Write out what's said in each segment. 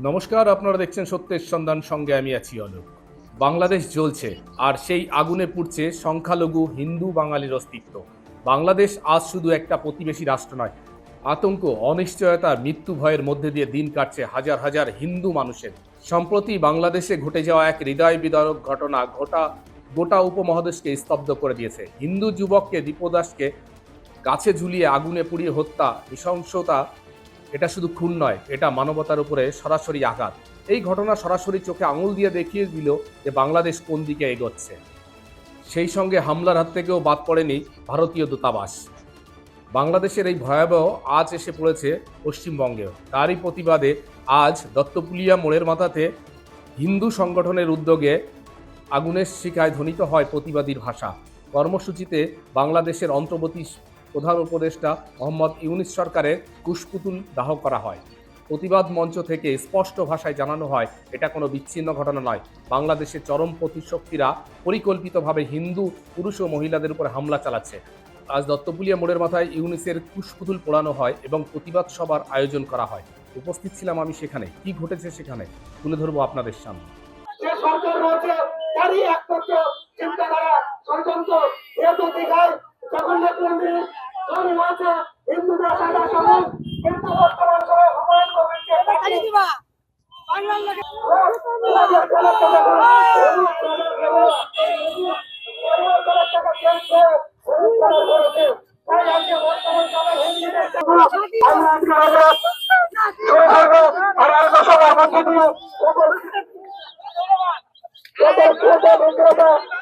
নমস্কার, আপনারা দেখছেন সত্যের সন্ধান, সঙ্গে আমি আছি অলোক। বাংলাদেশ জ্বলছে, আর সেই আগুনে পুড়ছে সংখ্যালঘু হিন্দু বাঙালির অস্তিত্ব। বাংলাদেশ আজ শুধু একটা প্রতিবেশী রাষ্ট্র নয়, আতঙ্ক, অনিশ্চয়তা, মৃত্যু ভয়ের মধ্যে দিয়ে দিন কাটছে হাজার হাজার হিন্দু মানুষের। সম্প্রতি বাংলাদেশে ঘটে যাওয়া এক হৃদয় বিদারক ঘটনা গোটা গোটা উপমহাদেশকে স্তব্ধ করে দিয়েছে। হিন্দু যুবককে, দীপদাসকে গাছে ঝুলিয়ে আগুনে পুড়িয়ে হত্যা, নৃশংসতা এটা শুধু খুন নয়, এটা মানবতার উপরে সরাসরি আঘাত। এই ঘটনা সরাসরি চোখে আঙুল দিয়ে দেখিয়ে দিল যে বাংলাদেশ কোন দিকে এগোচ্ছে। সেই সঙ্গে হামলার হাত থেকেও বাদ পড়েনি ভারতীয় দূতাবাস। বাংলাদেশের এই ভয়াবহ আজ এসে পড়েছে পশ্চিমবঙ্গেও। তারই প্রতিবাদে আজ দত্তপুলিয়া মোড়ের মাথাতে হিন্দু সংগঠনের উদ্যোগে আগুনের শিকায় ধ্বনিত হয় প্রতিবাদীর ভাষা। কর্মসূচিতে বাংলাদেশের অন্তর্বর্তী প্রধান উপদেষ্টা মোহাম্মদ ইউনিস সরকারের কুশপুতুল দাহ করা হয়। প্রতিবাদ মঞ্চ থেকে স্পষ্ট ভাষায় জানানো হয়, এটা কোনো বিচ্ছিন্ন ঘটনা নয়। বাংলাদেশের চরম প্রতিশক্তিরা পরিকল্পিতভাবে হিন্দু, পুরুষ ও মহিলাদের উপর হামলা চালাচ্ছে। আজ দত্তপুলিয়া মোড়ের মাথায় ইউনিসের কুশপুতুল পোড়ানো হয় এবং প্রতিবাদ সভার আয়োজন করা হয়। উপস্থিত ছিলাম আমি সেখানে। কি ঘটেছে সেখানে? তুলে ধরবো আপনাদের সামনে। চিন্তাধারা ষড়যন্ত্র। দীঘায় জগন্নাথ মন্দির তৈরি হয়েছে হিন্দুদের সাদা সমাজ কিন্তু বর্তমান সময়ে হুমায়ুন করব আমার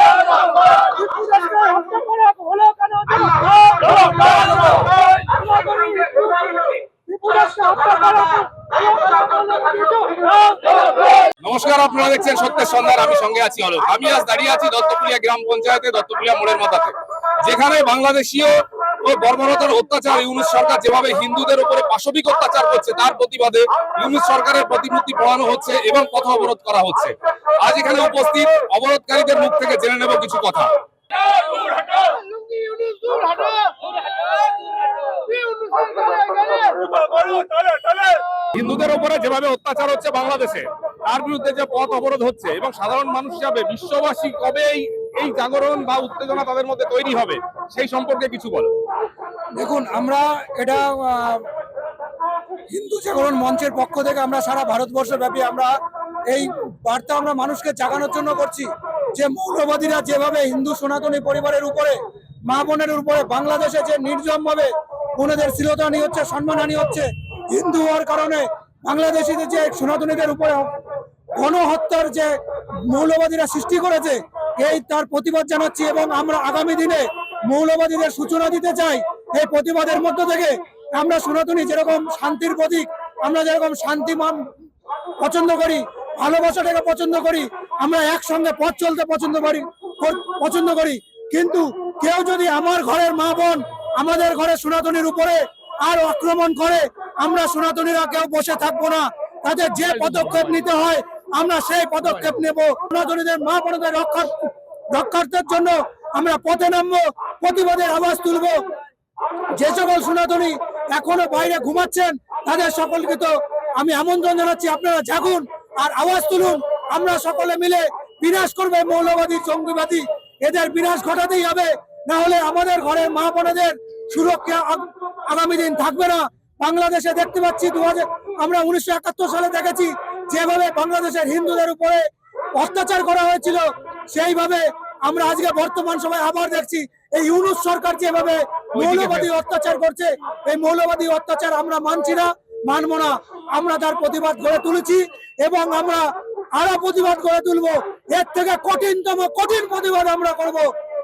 আপনারা দেখছেন সত্যের সন্ধান, আমি সঙ্গে আছি অলোক। আমি আজ দাঁড়িয়ে আছি দত্তপুলিয়া গ্রাম পঞ্চায়েতে, দত্তপুলিয়া মোড়ের মাথাতে। যেখানে বাংলাদেশীয় ও বর্বরতার অত্যাচার ইউনুস সরকার যেভাবে হিন্দুদের উপরে পাশবিক অত্যাচার করছে, তার প্রতিবাদে ইউনুস সরকারের প্রতিমূর্তি পড়ানো হচ্ছে এবং পথ অবরোধ করা হচ্ছে। আজ এখানে উপস্থিত অবরোধকারীদের মুখ থেকে জেনে নেব কিছু কথা। হিন্দুদের উপরে যেভাবে অত্যাচার হচ্ছে বাংলাদেশে তার বিরুদ্ধে যে পথ অবরোধ হচ্ছে এবং সাধারণ মানুষ হিসাবে বিশ্ববাসী কবে এই জাগরণ বা উত্তেজনা তাদের মধ্যে তৈরি হবে, সেই সম্পর্কে কিছু বলো। দেখুন, আমরা এটা হিন্দু জাগরণ মঞ্চের পক্ষ থেকে আমরা সারা ভারতবর্ষ ব্যাপী আমরা এই বার্তা আমরা মানুষকে জাগানোর জন্য করছি যে মৌলবাদীরা যেভাবে হিন্দু সনাতনী পরিবারের উপরে, মা বোনের উপরে, বাংলাদেশে যে নির্জম ভাবে বোনেদের শ্লীলতাহানি হচ্ছে, সম্মানহানি হচ্ছে, হিন্দু হওয়ার কারণে বাংলাদেশিদের যে সনাতনীদের উপরে গণহত্যার যে মৌলবাদীরা সৃষ্টি করেছে, এই তার প্রতিবাদ জানাচ্ছি এবং আমরা আগামী দিনে মৌলবাদীদের সূচনা দিতে চাই। এই প্রতিবাদের মধ্য থেকে আমরা সনাতনী যেরকম শান্তির প্রতীক, আমরা যেরকম শান্তি মান- পছন্দ করি, ভালোবাসাটাকে পছন্দ করি, আমরা একসঙ্গে পথ চলতে পছন্দ করি পছন্দ করি। কিন্তু কেউ যদি আমার ঘরের মা বোন আমাদের ঘরে সনাতনীর উপরে আর আক্রমণ করে, আমরা সনাতনীরা কেউ বসে থাকব না। তাদের যে পদক্ষেপ নিতে হয় আমরা সেই পদক্ষেপ নেব। সনাতনীদের মা বোনদের রক্ষা রক্ষার্থের জন্য আমরা পথে নামবো, প্রতিবাদের আওয়াজ তুলবো। যে সকল সনাতনী এখনও বাইরে ঘুমাচ্ছেন, তাদের সকলকে তো আমি আমন্ত্রণ জানাচ্ছি, আপনারা জাগুন আর আওয়াজ তুলুন। আমরা সকলে মিলে বিনাশ করবে মৌলবাদী, জঙ্গিবাদী। এদের বিনাশ ঘটাতেই হবে। না হলে আমাদের ঘরের মা বোনেদের সুরক্ষা আগামী দিন থাকবে না। বাংলাদেশে দেখতে পাচ্ছি দু হাজার আমরা উনিশশো একাত্তর সালে দেখেছি যেভাবে বাংলাদেশের হিন্দুদের উপরে অত্যাচার করা হয়েছিল সেইভাবে আমরা আজকে বর্তমান সময় আবার দেখছি এই ইউনুস সরকার যেভাবে মৌলবাদী অত্যাচার করছে এই মৌলবাদী অত্যাচার আমরা মানছি না মানবো না। আমরা তার প্রতিবাদ গড়ে তুলেছি এবং আমরা আরও প্রতিবাদ গড়ে তুলবো। এর থেকে কঠিনতম কঠিন প্রতিবাদ আমরা করব।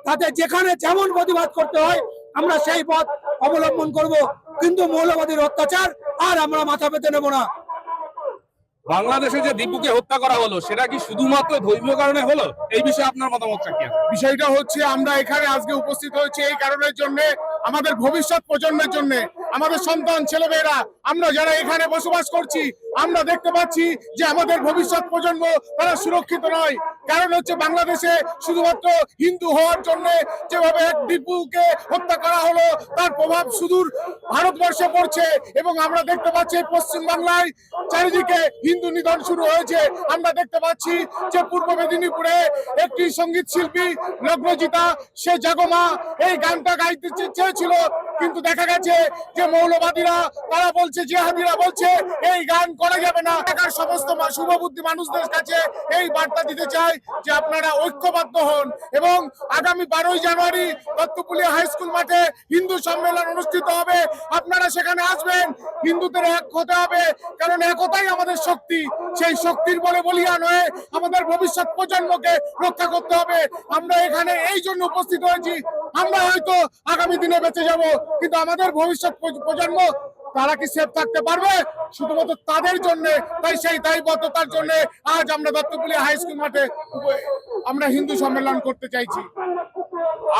তাতে যেখানে যেমন প্রতিবাদ করতে হয় আমরা সেই পথ অবলম্বন করব। কিন্তু মৌলবাদীর অত্যাচার আর আমরা মাথা পেতে নেব না। বাংলাদেশে যে দীপুকে হত্যা করা হলো, সেটা কি শুধুমাত্র ধর্মীয় কারণে হলো? এই বিষয়ে আপনার মতামতটা কি বিষয়টা হচ্ছে আমরা এখানে আজকে উপস্থিত হয়েছি এই কারণের জন্য আমাদের ভবিষ্যৎ প্রজন্মের জন্য, আমাদের সন্তান, ছেলেমেয়েরা, আমরা যারা এখানে বসবাস করছি, আমরা দেখতে পাচ্ছি যে আমাদের ভবিষ্যৎ প্রজন্ম তারা সুরক্ষিত নয়। কারণ হচ্ছে বাংলাদেশে শুধুমাত্র হিন্দু হওয়ার জন্য যেভাবে এক দীপুকে হত্যা করা হলো, তার প্রভাব সুদূর ভারতবর্ষে পড়ছে এবং আমরা দেখতে পাচ্ছি পশ্চিম বাংলায় চারিদিকে হিন্দু নিধন শুরু হয়েছে। আমরা দেখতে পাচ্ছি যে পূর্ব মেদিনীপুরে একটি সংগীত শিল্পী, নগ্নজিতা, সে জাগমা এই গানটা গাইতে চে- চেয়েছিল কিন্তু দেখা গেছে যে মৌলবাদীরা, তারা বলছে, জিহাদিরা বলছে, এই গান করা যাবে না। এলাকার সমস্ত শুভবুদ্ধি মানুষদের কাছে এই বার্তা দিতে চাই যে আপনারা ঐক্যবদ্ধ হন এবং আগামী বারোই জানুয়ারি দত্তপুলিয়া হাই স্কুল মাঠে হিন্দু সম্মেলন অনুষ্ঠিত হবে। আপনারা সেখানে আসবেন, হিন্দুদের এক হতে হবে, কারণ একতাই আমাদের শক্তি। সেই শক্তির বলে বলিয়া নয়, আমাদের ভবিষ্যৎ প্রজন্মকে রক্ষা করতে হবে। আমরা এখানে এই জন্য উপস্থিত হয়েছি আমরা হয়তো আগামী দিনে বেঁচে যাব কিন্তু আমাদের ভবিষ্যৎ প্রজন্ম তারা কি সেফ থাকতে পারবে? শুধুমাত্র তাদের জন্য তাই সেই দায়বদ্ধতার জন্য আজ আমরা দত্তপুলিয়া হাই স্কুল মাঠে আমরা হিন্দু সম্মেলন করতে চাইছি।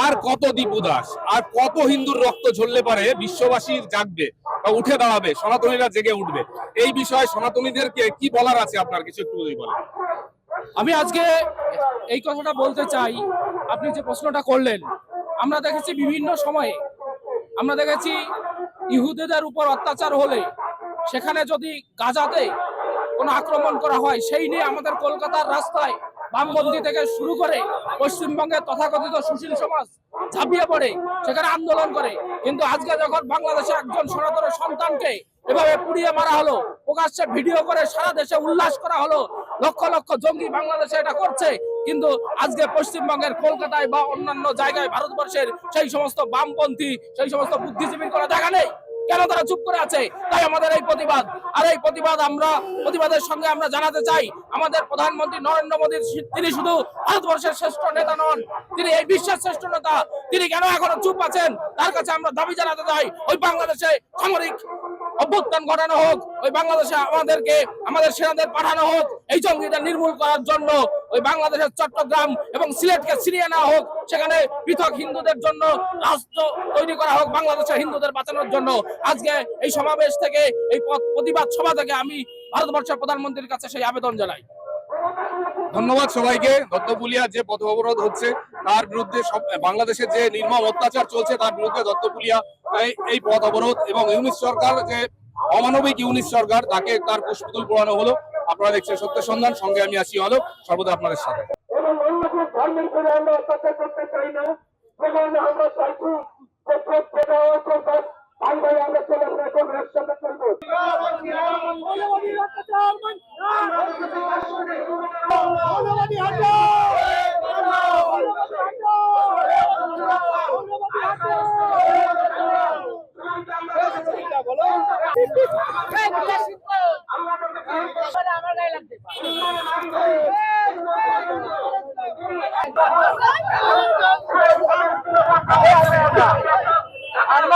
আর কত দীপু দাস আর কত হিন্দুর রক্ত ঝরলে পারে বিশ্ববাসীর জাগবে বা উঠে দাঁড়াবে সনাতনীরা জেগে উঠবে। এই বিষয়ে সনাতনীদেরকে কি বলার আছে আপনার কিছু একটু যদি বলেন? আমি আজকে এই কথাটা বলতে চাই আপনি যে প্রশ্নটা করলেন আমরা দেখেছি বিভিন্ন সময়ে, আমরা দেখেছি ইহুদিদের উপর অত্যাচার হলে সেখানে যদি গাজাতে কোনো আক্রমণ করা হয়, সেই নিয়ে আমাদের কলকাতার রাস্তায় বামপন্থী থেকে শুরু করে পশ্চিমবঙ্গের তথাকথিত সুশীল সমাজ ঝাঁপিয়ে পড়ে, সেখানে আন্দোলন করে। কিন্তু আজকে যখন বাংলাদেশে একজন সনাতন সন্তানকে এভাবে পুড়িয়ে মারা হলো, প্রকাশ্যে ভিডিও করে সারা দেশে উল্লাস করা হলো, লক্ষ লক্ষ জঙ্গি বাংলাদেশে এটা করছে কিন্তু আজকে পশ্চিমবঙ্গের কলকাতায় বা অন্যান্য জায়গায় ভারতবর্ষের সেই সমস্ত বামপন্থী, সেই সমস্ত বুদ্ধিজীবীর কোনো দেখা নেই? কেন তারা চুপ করে আছে? তাই আমাদের এই প্রতিবাদ। আর এই প্রতিবাদ আমরা, প্রতিবাদের সঙ্গে আমরা জানাতে চাই, আমাদের প্রধানমন্ত্রী নরেন্দ্র মোদী তিনি শুধু ভারতবর্ষের শ্রেষ্ঠ নেতা নন, তিনি এই বিশ্বের শ্রেষ্ঠ নেতা। তিনি কেন এখনও চুপ আছেন? তার কাছে আমরা দাবি জানাতে চাই, ওই বাংলাদেশে সামরিক অভ্যুত্থান ঘটানো হোক, ওই বাংলাদেশে আমাদেরকে, আমাদের সেনাদের পাঠানো হোক, এই জঙ্গিটা নির্মূল করার জন্য, ওই বাংলাদেশের চট্টগ্রাম এবং সিলেটকে ছিনিয়ে নেওয়া হোক, সেখানে পৃথক হিন্দুদের জন্য রাষ্ট্র তৈরি করা হোক বাংলাদেশের হিন্দুদের বাঁচানোর জন্য। আজকে এই সমাবেশ থেকে, এই প্রতিবাদ সভা থেকে আমি ভারতবর্ষের প্রধানমন্ত্রীর কাছে সেই আবেদন জানাই। ধন্যবাদ সবাইকে। দত্তপুলিয়া যে পথ অবরোধ হচ্ছে, তার বিরুদ্ধে বাংলাদেশের যে নির্মম অত্যাচার চলছে, তার বিরুদ্ধে দত্তপুলিয়া এই- পথ অবরোধ এবং ইউনিস সরকার যে অমানবিক ইউনিস সরকার, তাকে তার পুষ্পতুল পোড়ানো হলো। আপনারা দেখছেন সত্য সন্ধান, সঙ্গে আমি আসি হলো সর্বদা আপনাদের সাথে। আমরা ভাই ভাই আমরা চলাফেরা করব একসাথে চলবো মৌলবাদী অত্যাচার বন্ধ মৌলবাদী হটাও মৌলবাদী হটাও মৌলবাদী হটাও বলো আমার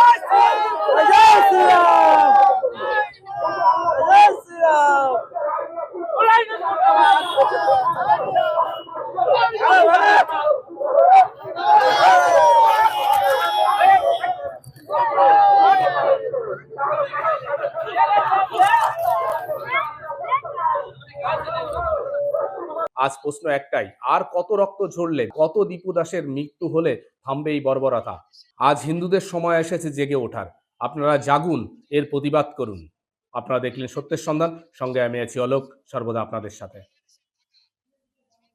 Raja Sira! আজ প্রশ্ন একটাই, আর কত রক্ত ঝরলে, কত দীপু দাসের মৃত্যু হলে থামবে এই বর্বরতা? আজ হিন্দুদের সময় এসেছে জেগে ওঠার। আপনারা জাগুন, এর প্রতিবাদ করুন। আপনারা দেখলেন সত্যের সন্ধান, সঙ্গে আমি আছি অলোক, সর্বদা আপনাদের সাথে।